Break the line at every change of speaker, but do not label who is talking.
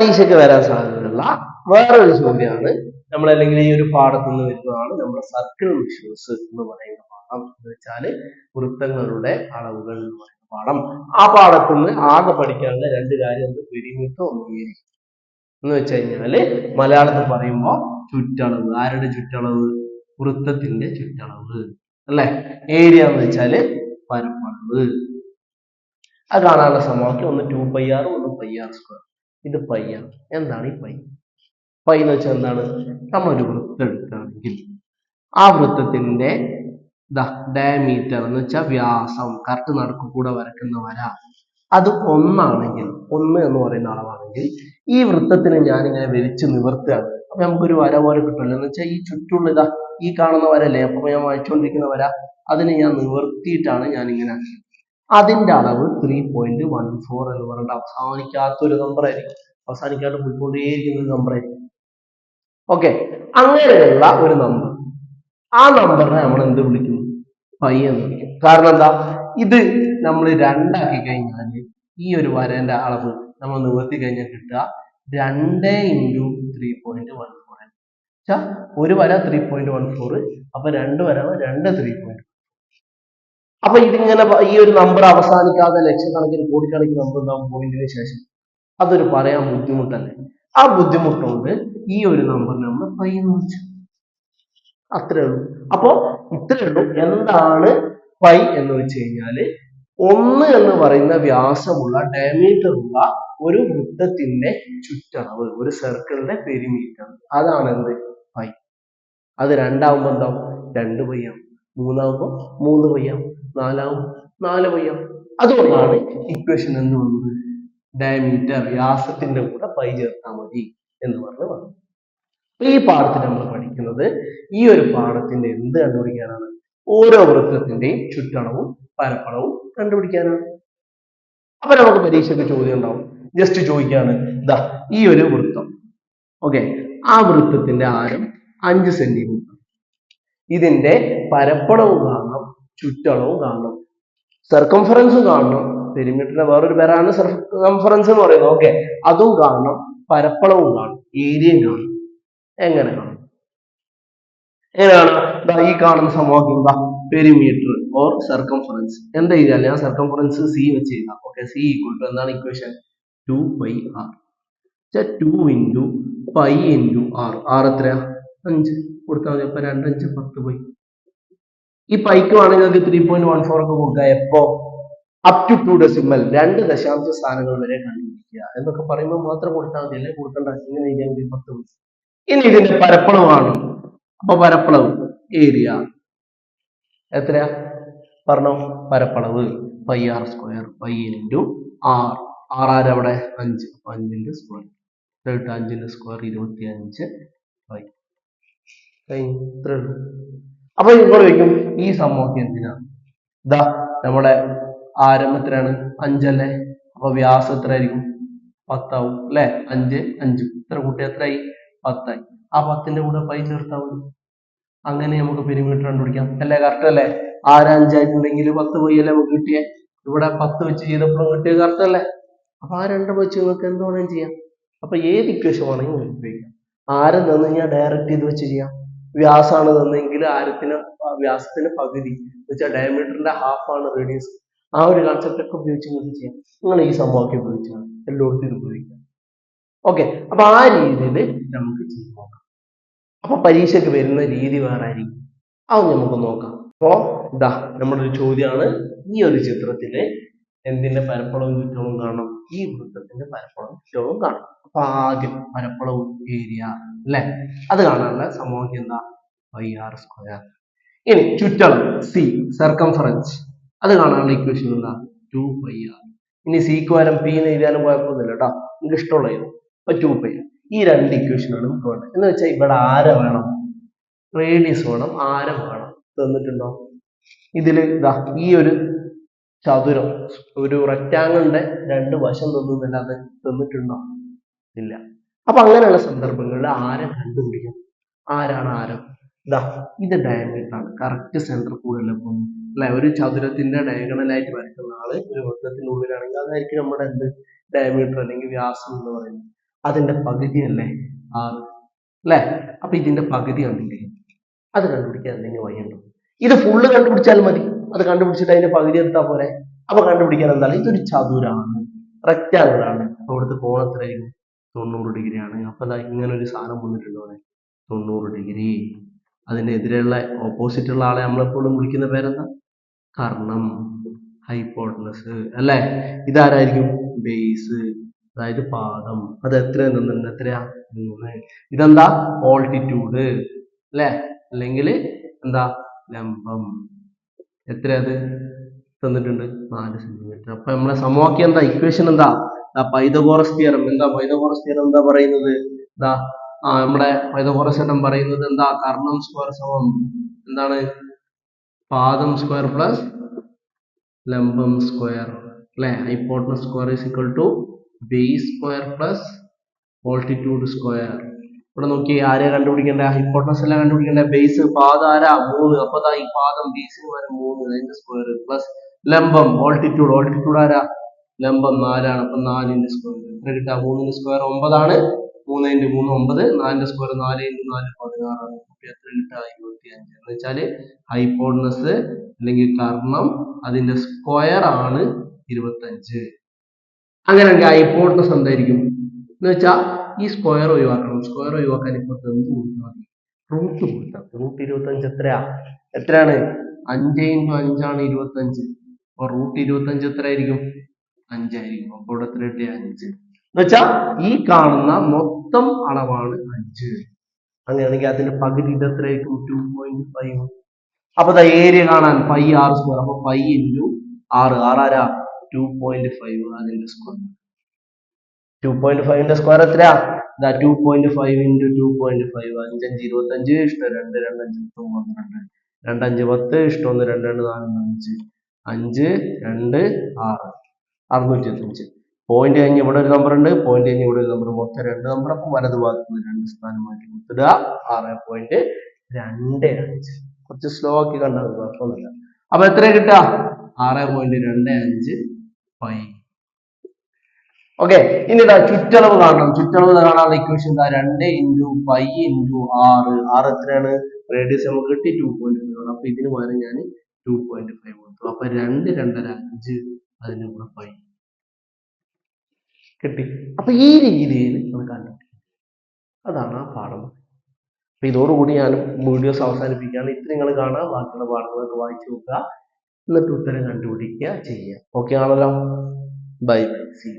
പരീക്ഷയ്ക്ക് വരാൻ സാധ്യതയുള്ള വേറൊരു ചോദ്യമാണ്. നമ്മൾ അല്ലെങ്കിൽ ഈ ഒരു പാഠത്തു നിന്ന് വരുന്നതാണ് നമ്മുടെ സർക്കിൾ മെഷേഴ്സ് എന്ന് പറയുന്ന പാഠം. എന്ന് വെച്ചാൽ വൃത്തങ്ങളുടെ അളവുകൾ എന്ന് പറയുന്ന പാഠം. ആ പാഠത്തിൽ നിന്ന് ആകെ പഠിക്കാനുള്ള രണ്ട് കാര്യം ഒന്ന് ഏരിയ എന്ന് വെച്ച് കഴിഞ്ഞാൽ മലയാളത്തിൽ പറയുമ്പോൾ ചുറ്റളവ്. ആരുടെ ചുറ്റളവ്? വൃത്തത്തിന്റെ ചുറ്റളവ്. അല്ലെ? ഏരിയ എന്ന് വെച്ചാൽ പരപ്പളവ്. അത് കാണാനുള്ള സമവാക്യം ഒന്ന് ടു പൈ ഒന്ന് പൈ ആർ സ്ക്വയർ ഇത് പൈ ആണ്. എന്താണ് ഈ പൈ? പൈ എന്ന് വെച്ചാൽ എന്താണ്? നമ്മളൊരു വൃത്തം എടുക്കുകയാണെങ്കിൽ ആ വൃത്തത്തിന്റെ ഡയമീറ്റർ എന്ന് വെച്ചാൽ വ്യാസം കറക്റ്റ് നടുക്ക് കൂടെ വരക്കുന്ന വര. അത് ഒന്നാണെങ്കിൽ ഒന്ന് എന്ന് പറയുന്ന അളവാണെങ്കിൽ ഈ വൃത്തത്തിന് ഞാനിങ്ങനെ വലിച്ചു നിവർത്തുകയാണ്. അപ്പൊ നമുക്കൊരു വര പോലെ കിട്ടുമല്ലോ. എന്ന് വെച്ചാൽ ഈ ചുറ്റുള്ള ഇതാ ഈ കാണുന്ന വരല്ലേ അപ്പൊ ഞാൻ വായിച്ചുകൊണ്ടിരിക്കുന്ന വര അതിനെ ഞാൻ നിവർത്തിയിട്ടാണ് ആക്കിയത് അതിന്റെ അളവ് ത്രീ പോയിന്റ് വൺ ഫോർ എന്ന് പറഞ്ഞിട്ട് അവസാനിക്കാത്ത ഒരു നമ്പർ ആയിരിക്കും. അവസാനിക്കാണ്ട് പോയിക്കൊണ്ടേയിരിക്കുന്ന ഒരു നമ്പർ ആയിരിക്കും. ഓക്കെ അങ്ങനെയുള്ള ഒരു നമ്പർ ആ നമ്പറിനെ നമ്മൾ എന്ത് വിളിക്കും പൈ എന്ന് വിളിക്കും കാരണം എന്താ? ഇത് നമ്മൾ രണ്ടാക്കി കഴിഞ്ഞാൽ ഈ ഒരു വരേന്റെ അളവ് നമ്മൾ നിവർത്തി കഴിഞ്ഞാൽ കിട്ടുക രണ്ട് into three point one four ഒരു വര ത്രീ പോയിന്റ് വൺ ഫോർ അപ്പൊ രണ്ട് വര രണ്ട് ത്രീ പോയിന്റ് അപ്പൊ ഇതിങ്ങനെ ഈ ഒരു നമ്പർ അവസാനിക്കാതെ ലക്ഷക്കണക്കിന് കോടിക്കണക്കിന് നമ്പർ ഉണ്ടാവും പോയിന്റിന് ശേഷം അതൊരു പറയാൻ ബുദ്ധിമുട്ടല്ലേ ആ ബുദ്ധിമുട്ടുകൊണ്ട് ഈ ഒരു നമ്പർ നമ്മൾ പൈ എന്ന് വിളിച്ചു അത്രേ ഉള്ളൂ. അപ്പോ ഇത്രേ ഉള്ളൂ. എന്താണ് പൈ എന്ന് വെച്ച് കഴിഞ്ഞാൽ ഒന്ന് എന്ന് പറയുന്ന വ്യാസമുള്ള ഡയമീറ്റർ ഉള്ള ഒരു വൃത്തത്തിന്റെ ചുറ്റളവ് ഒരു സർക്കിളിന്റെ പെരിമീറ്റർ അതാണ് എന്ത്? പൈ. അത് രണ്ടാവുമ്പോ എന്താവും? രണ്ട് പയ്യാവും. മൂന്നാവുമ്പോ മൂന്ന് പയ്യാവും. നാലാവും. നാല് പയ്യാവും അതുകൊണ്ടാണ് ഇക്വേഷൻ എന്ന് വന്നത് ഡയമീറ്റർ വ്യാസത്തിന്റെ കൂടെ പൈ ചേർത്താൽ മതി എന്ന് പറഞ്ഞ് വന്നു. ഈ പാഠത്തിൽ നമ്മൾ പഠിക്കുന്നത് ഈ ഒരു പാഠത്തിന്റെ എന്ത് കണ്ടുപിടിക്കാനാണ്? ഓരോ വൃത്തത്തിന്റെയും ചുറ്റളവും പരപ്പളവും കണ്ടുപിടിക്കാനാണ്. അപ്പൊ നമുക്ക് പരീക്ഷയ്ക്ക് ചോദ്യം ഉണ്ടാവും. ജസ്റ്റ് ചോദിക്കാണ് ഇതാ ഈ ഒരു വൃത്തം. ഓക്കെ ആ വൃത്തത്തിന്റെ ആരം അഞ്ച് സെന്റിമീറ്റർ ഇതിന്റെ പരപ്പളവും കാണണം ചുറ്റളവും കാണണം. സർക്കംഫറൻസും കാണണം. പെരിമീറ്ററിന്റെ വേറൊരു പേരാണ് സർക്കംഫറൻസ് എന്ന് പറയുന്നത്. ഓക്കെ അതും കാണണം. പരപ്പളവും കാണണം. ഏരിയയും കാണണം. എങ്ങനെ കാണും എങ്ങനെയാണ്? ഈ കാണുന്ന സമവാക്യം എന്താ? പെരിമീറ്റർ ഓർ സർക്കംഫറൻസ് എന്താ ചെയ്താൽ ഞാൻ സർക്കംഫറൻസ് സി വെച്ച് ചെയ്താൽ ഓക്കെ സി ഈക്വൽ ടു എന്താണ് equation two pi R two into pi into R R എത്രയാ? അഞ്ച്. കൊടുത്താൽ മതി. അപ്പൊ രണ്ടഞ്ച് പത്ത് പൈ ഈ പൈക്ക് വേണമെങ്കിൽ നിങ്ങൾക്ക് ത്രീ പോയിന്റ് വൺ ഫോർ ഒക്കെ കൊടുക്കുക എപ്പോ? അപ് ടു ടു ഡെസിമൽ രണ്ട് ദശാംശ സ്ഥാനങ്ങൾ വരെ കണ്ടുപിടിക്കുക. എന്നൊക്കെ പറയുമ്പോൾ മാത്രം കൊടുത്താൽ മതി. അല്ലെങ്കിൽ കൊടുക്കണ്ട. ഇങ്ങനെ എഴുതിയാൽ പത്ത് മതി ഇനി ഇതിന്റെ പരപ്പളവാണ്. അപ്പൊ പരപ്പളവ് ഏരിയ എത്രയാ? പറഞ്ഞോ. പരപ്പളവ്. Pi R square pi into R R R അവിടെ? അഞ്ച്. അപ്പൊ അഞ്ചിന്റെ സ്ക്വയർ അഞ്ചിന്റെ സ്ക്വയർ ഇരുപത്തി അഞ്ച് പൈ കഴിഞ്ഞു ഇത്രേ ഉള്ളൂ. അപ്പൊ നിങ്ങൾ ചോദിക്കും ഈ സമവാക്യം എന്തിനാണ് ഇതാ നമ്മുടെ ആരം എത്രയാണ് അഞ്ചല്ലേ? അപ്പൊ വ്യാസം എത്ര ആയിരിക്കും പത്താവും. അല്ലെ അഞ്ച്? അഞ്ചും. ഇത്ര കൂട്ടി എത്രയായി പത്തായി. ആ പത്തിന്റെ കൂടെ പൈ ചേർത്താൽ മതി. അങ്ങനെ നമുക്ക് പെരിമീറ്റർ കണ്ടുപിടിക്കാം. അല്ലേ? കറക്റ്റ് അല്ലേ? ആറ് അഞ്ചായിട്ടുണ്ടെങ്കിൽ പത്ത് പൈ അല്ലേ നമുക്ക് കിട്ടിയേ? ഇവിടെ പത്ത് വെച്ച് ചെയ്തപ്പോഴും കിട്ടിയത് കറക്റ്റ് അല്ലേ? അപ്പൊ ആ രണ്ട് വെച്ച് നിങ്ങൾക്ക് എന്ത് വേണമെങ്കിലും ചെയ്യാം. അപ്പൊ ഏത് ഇക്വേഷൻ വേണമെങ്കിലും ഉപയോഗിക്കാം. ആരം തന്നു കഴിഞ്ഞാൽ ഡയറക്റ്റ് ഇത് വെച്ച് ചെയ്യാം. വ്യാസാണ് തന്നെങ്കിൽ ആരത്തിന് വ്യാസത്തിന് പകുതി വെച്ചാൽ ഡയമീറ്ററിന്റെ ഹാഫ് ആണ് റേഡിയസ് ആ ഒരു കൺസെപ്റ്റ് ഒക്കെ ഉപയോഗിച്ച് നിങ്ങൾക്ക് ചെയ്യാം. നിങ്ങൾ ഈ സമവാക്യം ഉപയോഗിച്ചാൽ എല്ലായിടത്തും ഇത് ഉപയോഗിക്കാം. ഓക്കെ അപ്പൊ ആ രീതിയിൽ നമുക്ക് ചെയ്ത് നോക്കാം അപ്പൊ പരീക്ഷയ്ക്ക് വരുന്ന രീതി വേറെ ആയിരിക്കും. അത് നമുക്ക് നോക്കാം. അപ്പോ ഇതാ നമ്മുടെ ഒരു ചോദ്യമാണ്. ഈ ഒരു ചിത്രത്തിൽ എന്തിന്റെ പരപ്പളവും ചുറ്റവും കാണണം? ഈ വൃത്തത്തിന്റെ പരപ്പളവും ചുറ്റവും കാണാം. അപ്പൊ ആദ്യം പരപ്പളവും ഏരിയ അല്ലെ? അത് കാണാനുള്ള സമവാക്യം എന്താ? പൈ ആർ സ്ക്വയർ ഇനി ചുറ്റളവ് സി സർക്കംഫറൻസ് അത് കാണാനുള്ള ഇക്വേഷൻ എന്താ? ടു പൈ ആർ ഇനി സിക്ക് പകരം പി എന്ന് എഴുതിയാലും കുഴപ്പമൊന്നുമില്ല കേട്ടോ നിങ്ങൾക്ക് ഇഷ്ടമുള്ള എഴുതും അപ്പൊ ടു പൈ ഈ രണ്ട് ഇക്വേഷനാണ് നമുക്ക് വേണ്ടത് എന്ന് വെച്ചാൽ ഇവിടെ ആരം വേണം? റേഡിയസ് വേണം. ആരം വേണം? തന്നിട്ടുണ്ടോ? ഇതിൽ ഇതാ ഈ ഒരു ചതുരം. ഒരു റെക്റ്റാങ്കിളിന്റെ രണ്ട് വശം തന്നല്ലാതെ നിന്നിട്ടുണ്ടോ? ഇല്ല. അപ്പൊ അങ്ങനെയുള്ള സന്ദർഭങ്ങളിൽ ആരം കണ്ടുപിടിക്കും ആരാണ് ആരം? ഇതാ ഇത് ഡയമീറ്റർ ആണ്. കറക്റ്റ് സെന്റർ കൂടെ പോകുന്നു. അല്ലെ? ഒരു ചതുരത്തിന്റെ ഡയഗണലായിട്ട് വരയ്ക്കുന്ന ആൾ ഒരു വൃത്തത്തിന്റെ ഉള്ളിലാണെങ്കിൽ അതായിരിക്കും നമ്മുടെ എന്ത്? ഡയമീറ്റർ അല്ലെങ്കിൽ വ്യാസം എന്ന് പറയുന്നത്. അതിന്റെ പകുതി അല്ലേ ആറ്. അല്ലേ? അപ്പൊ ഇതിന്റെ പകുതി കണ്ടില്ലേ? അത് കണ്ടുപിടിക്കാൻ എന്തെങ്കിലും വഴിയുണ്ടോ? ഇത് ഫുള്ള് കണ്ടുപിടിച്ചാൽ മതി. അത് കണ്ടുപിടിച്ചിട്ട് അതിന്റെ പകുതി എടുത്താൽ പോരെ? അപ്പൊ കണ്ടുപിടിക്കാൻ എന്താണ്? ഇതൊരു ചതുരാണ്. റെക്റ്റാങ്കിൾ ആണ്. അപ്പൊ ഇവിടുത്തെ കോൺ എത്രയായിരുന്നു തൊണ്ണൂറ് ഡിഗ്രി ആണ്. അപ്പൊ ഇങ്ങനെ ഒരു സാധനം വന്നിട്ടുണ്ട് തൊണ്ണൂറ് ഡിഗ്രി അതിന്റെ എതിരെയുള്ള ഓപ്പോസിറ്റ് ഉള്ള ആളെ നമ്മളെപ്പോഴും വിളിക്കുന്ന പേരെന്താ? കർണം. ഹൈപ്പോട്ടനസ് അല്ലേ? ഇതാരായിരിക്കും? ബേസ് അതായത് പാദം. അത് എത്ര തന്നിട്ടുണ്ട് എത്രയാ? മൂന്ന്. ഇതെന്താ? ഓൾട്ടിറ്റ്യൂഡ് അല്ലേ? അല്ലെങ്കിൽ എന്താ? ലംബം. എത്ര അത്? തന്നിട്ടുണ്ട് നാല് സെന്റിമീറ്റർ അപ്പൊ നമ്മളെ സമവാക്യം എന്താ? ഇക്വേഷൻ എന്താ? പൈതഗോറസ് തിയറം എന്താ പൈതഗോറസ് തിയറം എന്താ പറയുന്നത്? എന്താ ആ നമ്മുടെ പൈതഗോറസ് എണ്ണം പറയുന്നത് എന്താ? കർണം സ്ക്വയർ സമം എന്താണ്? പാദം സ്ക്വയർ പ്ലസ് ലംബം സ്ക്വയർ അല്ലെ? Hypotenuse square is equal to base square plus altitude square ഇവിടെ നോക്കി ആരെ കണ്ടുപിടിക്കേണ്ട? ഹൈപ്പോട്ടനസ് എല്ലാം കണ്ടുപിടിക്കേണ്ട? ബേസ് പാത ആരാ? മൂന്ന്. അപ്പൊ ദാ ഈ പാദം ബേസിന് വരെ മൂന്ന്. അതിന്റെ സ്ക്വയർ പ്ലസ് ലംബം ഓൾട്ടിറ്റ്യൂഡ് ഓൾട്ടിറ്റ്യൂഡ് ആരാ? ലംബം നാലാണ്. അപ്പൊ നാലിന്റെ സ്ക്വയർ എത്ര കിട്ടാ? മൂന്നിന്റെ സ്ക്വയർ ഒമ്പതാണ്. മൂന്ന് ഇന്റു മൂന്ന് ഒമ്പത്. നാലിന്റെ സ്ക്വയർ നാല് ഇന്റു നാല് പതിനാറാണ്. എത്ര കിട്ടാ? ഇരുപത്തി അഞ്ച് എന്ന് വെച്ചാൽ ഹൈപ്പോട്ടനസ് അല്ലെങ്കിൽ കർണം അതിന്റെ സ്ക്വയർ ആണ് ഇരുപത്തഞ്ച് അങ്ങനെയാണെങ്കിൽ ഹൈപ്പോട്ടനസ് എന്തായിരിക്കും? എന്ന് വെച്ചാൽ ഈ സ്ക്വയർ ഒഴിവാക്കണം. സ്ക്വയർ ഒഴിവാക്കാൻ ഇപ്പൊ മതി റൂട്ട് കൊടുത്താൽ റൂട്ട് ഇരുപത്തഞ്ച് എത്രയാ? എത്രയാണ്? അഞ്ച് ഇന്റു അഞ്ചാണ് ഇരുപത്തഞ്ച്. അപ്പൊ റൂട്ട് ഇരുപത്തഞ്ച് എത്രയായിരിക്കും? അഞ്ചായിരിക്കും. അപ്പോൾ ഇവിടെ എത്ര കിട്ടിയ? അഞ്ച്. എന്നുവെച്ചാ ഈ കാണുന്ന മൊത്തം അളവാണ് അഞ്ച്. അങ്ങനെയാണെങ്കിൽ അതിന്റെ പകുതി ഇത് എത്രയായിരിക്കും? ടു പോയിന്റ് ഫൈവ് അപ്പൊ ഏരിയ കാണാൻ പൈ ആറ് സ്ക്വയർ അപ്പൊ പൈ ഇന്റു ആറ് ആറാരാ ടു പോയിന്റ് ഫൈവ് അതിന്റെ സ്ക്വയർ ടു പോയിന്റ് ഫൈവിന്റെ സ്ക്വയർ എത്രയാ? ഇതാ two point five into two point five അഞ്ചഞ്ച് ഇരുപത്തഞ്ച് ഇഷ്ടം രണ്ട് രണ്ട് അഞ്ച് പന്ത്രണ്ട് രണ്ടഞ്ച് പത്ത് ഇഷ്ടം ഒന്ന് രണ്ട് രണ്ട് നാല് അഞ്ച്. അഞ്ച് രണ്ട് ആറ്. അറുന്നൂറ്റി അഞ്ച് പോയിന്റ് കഴിഞ്ഞ് ഇവിടെ ഒരു നമ്പർ ഉണ്ട്. പോയിന്റ് കഴിഞ്ഞ് ഇവിടെ ഒരു നമ്പർ മൊത്തം രണ്ട് നമ്പർ അപ്പം വലത് ഭാഗത്ത് രണ്ട് സ്ഥാനം മാറ്റി കൊടുത്തിടുക. ആറ് പോയിന്റ് രണ്ട് അഞ്ച്. കുറച്ച് സ്ലോ ആക്കി കണ്ടാൽ കുഴപ്പമൊന്നുമില്ല. അപ്പൊ എത്ര കിട്ടുക? ആറ് പോയിന്റ് രണ്ട് അഞ്ച് പൈ ഓക്കെ ഇനി ഇതാ ചുറ്റളവ് കാണണം. ചുറ്റളവ് കാണാനുള്ള ഇക്വേഷൻ എന്താ രണ്ട് ഇന്റു പൈ ഇന്റു ആറ് ആറ് എത്രയാണ്? റേഡിയസ് നമുക്ക് കിട്ടി ടു പോയിന്റ് ഫൈവ് ആണ്. അപ്പൊ ഇതിന് പകരം ഞാൻ ടു പോയിന്റ് ഫൈവ് കൊടുത്തു. അപ്പൊ രണ്ട് രണ്ടര അഞ്ച് അതിന് കൂടെ പൈ കിട്ടി. അപ്പൊ ഈ രീതിയിൽ നമ്മൾ കണ്ടുപിടിക്കും അതാണ് ആ പാഠം. അപ്പൊ ഇതോടുകൂടി ഞാൻ വീഡിയോസ് അവസാനിപ്പിക്കുകയാണ്. ഇത്ര നിങ്ങൾ കാണുക. ബാക്കിയുള്ള പാഠങ്ങളൊക്കെ വായിച്ചു നോക്കുക. എന്നിട്ട് ഉത്തരം കണ്ടുപിടിക്കുക ചെയ്യുക. ഓക്കെ ആണല്ലോ. Bye bye C